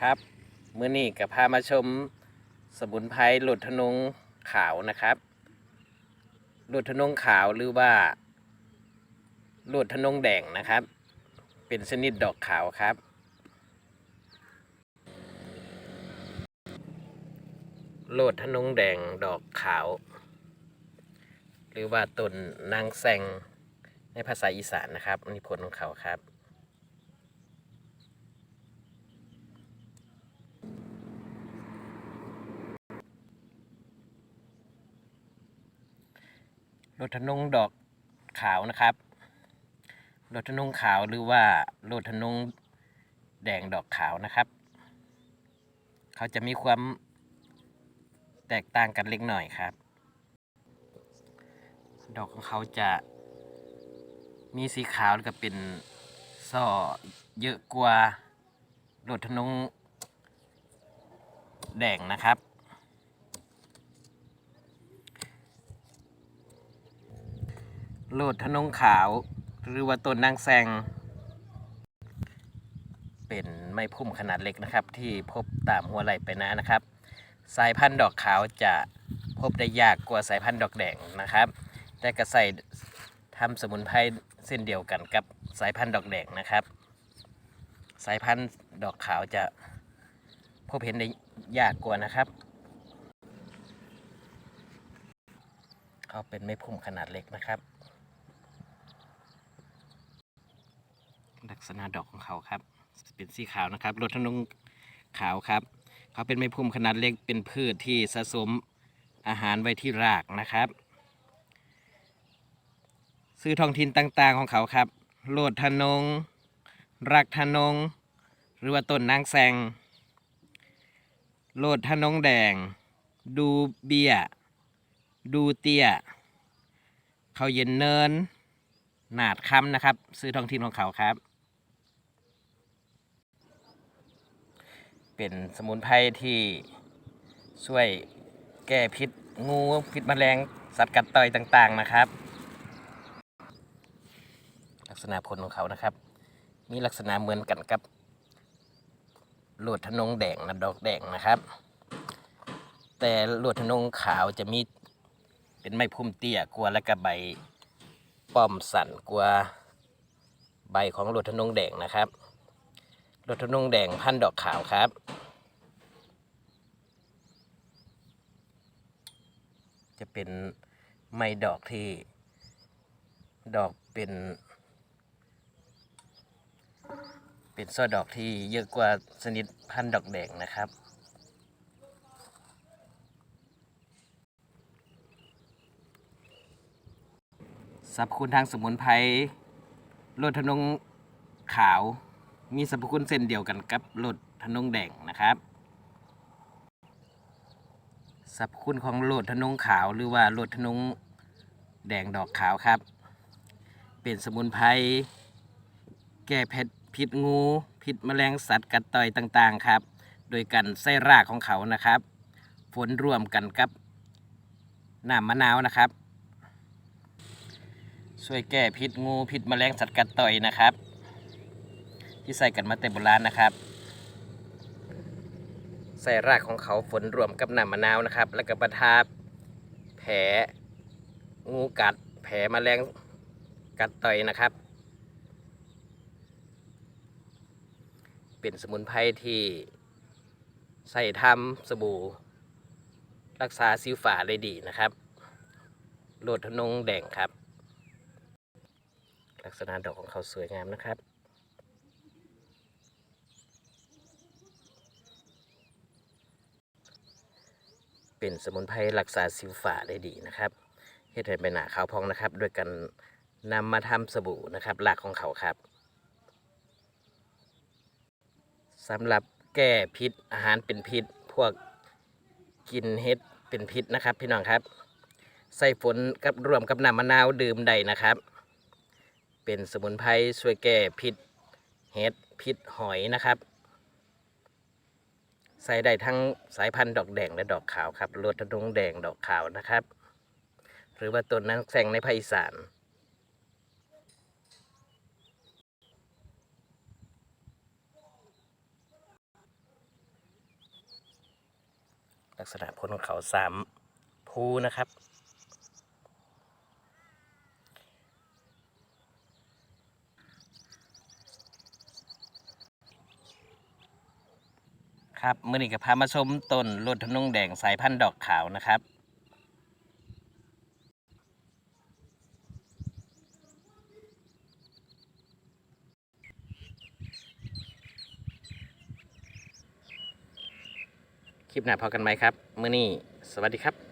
ครับมื้อนี้ก็พามาชมสมุนไพรหลุดทนงขาวนะครับ หลุดทนงขาวหรือว่า หลุดทนงแดงนะครับ เป็นชนิดดอกขาวครับ โลดทนงแดงดอกขาว หรือว่าต้นนางแซงในภาษาอีสานนะครับอันนี้ผลของเขาครับ โลดทนงดอกขาวนะครับโลดทนงขาวหรือว่าโลดทนงแดงดอกขาวนะครับ เขาจะมีความแตกต่างกันเล็กหน่อยครับ ดอกของเขาจะมีสีขาวแล้วก็เป็นซ่อเยอะกว่าโลดทนงแดงนะครับ โลดทนงขาว หรือว่าต้นนางแซง เป็นไม้พุ่มขนาดเล็กนะครับ ที่พบตามหัวไหล่ไปนะนะครับ สายพันธุ์ดอกขาวจะพบได้ยากกว่าสายพันธุ์ดอกแดงนะครับ แต่ก็ใส่ทำสมุนไพรเส้นเดียวกันกับสายพันธุ์ดอกแดงนะครับ สายพันธุ์ดอกขาวจะพบเห็นได้ยากกว่านะครับเขาเป็นไม้พุ่มขนาดเล็กนะครับ ลักษณะดอกของเขาครับ เป็นสีขาวนะครับรถทนงขาวครับ เขาเป็นไม้พุ่มขนาดเล็กเป็นพืชที่สะสมอาหารไว้ที่รากนะครับซื้อท้องถิ่นต่างๆของเขาครับโลดทนง รักทนง หรือว่าต้นนางแซงโลดทนงแดง ดูเบียดูเตียเขาเย็นเนิน หนาดคำนะครับ ซื้อท้องถิ่นของเขาครับ เป็นสมุนไพรที่ช่วยแก้พิษงูพิษแมลงสัตว์กัดต่อยต่างๆนะครับ ลักษณะผลของเขานะครับ มีลักษณะเหมือนกันกับโลดทนงแดงนะดอกแดงนะครับ แต่โลดทนงขาวจะมีเป็นไม้พุ่มเตี้ยกว่าและก็ใบป้อมสั่นกว่าใบของโลดทนงแดงนะครับ โลดทนงแดงพันดอกขาวครับ จะเป็นไม้ดอกที่ดอกเป็น เป็นช่อดอกที่เยอะกว่าชนิดพันดอกแดงนะครับสรรพคุณทางสมุนไพรโลดทนงขาว มีสรรพคุณเส้นเดียวกันกับโลดทนงแดงนะครับสรรพคุณของโลดทนงขาวหรือว่าโลดทนงแดงดอกขาวครับ เป็นสมุนไพรแก้เผ็ดพิษงู พิษแมลงสัตว์กัดต่อยต่างๆครับ โดยการใส่รากของเขานะครับ ฝนร่วมกันกับน้ำมะนาวนะครับ ช่วยแก้พิษงู พิษแมลงสัตว์กัดต่อยนะครับ ที่ใส่กันมาแต่โบราณนะครับ ใส่รากของเขาฝนรวมกับน้ำมะนาวนะครับ แล้วก็ประทาแผลงูกัด แผลแมลงกัดต่อยนะครับ เป็นสมุนไพรที่ใส่ทำสบู่ รักษาสิวฝาได้ดีนะครับโลดทนงแดงครับ ลักษณะดอกของเขาสวยงามนะครับ เป็นสมุนไพรรักษาสิวฝาได้ดีนะครับเฮ็ดให้ใบหน้าขาวพองนะครับ โดยการนำมาทำสบู่นะครับหลักของเขาครับสำหรับแก้พิษอาหารเป็นพิษ พวกกินเห็ดเป็นพิษนะครับ พี่น้องครับ ใส่ฝนกับรวมกับน้ำมะนาวดื่มได้นะครับ เป็นสมุนไพรช่วยแก้พิษเห็ดพิษหอยนะครับ ใส่ได้ทั้งสายพันธุ์ดอกแดงและดอกขาวครับรวดธนงแดงดอกขาวนะครับ หรือว่าต้นนั้นแซงในภาคอีสานลักษณะพ้นของเขาสามภูนะครับ ครับมื่อนี้ก็พามาชมต้นลดทะนงแดงสายพันธุ์ดอกขาวนะครับ คลิปหน้าพอกันไหมครับ มื่อนี้สวัสดีครับ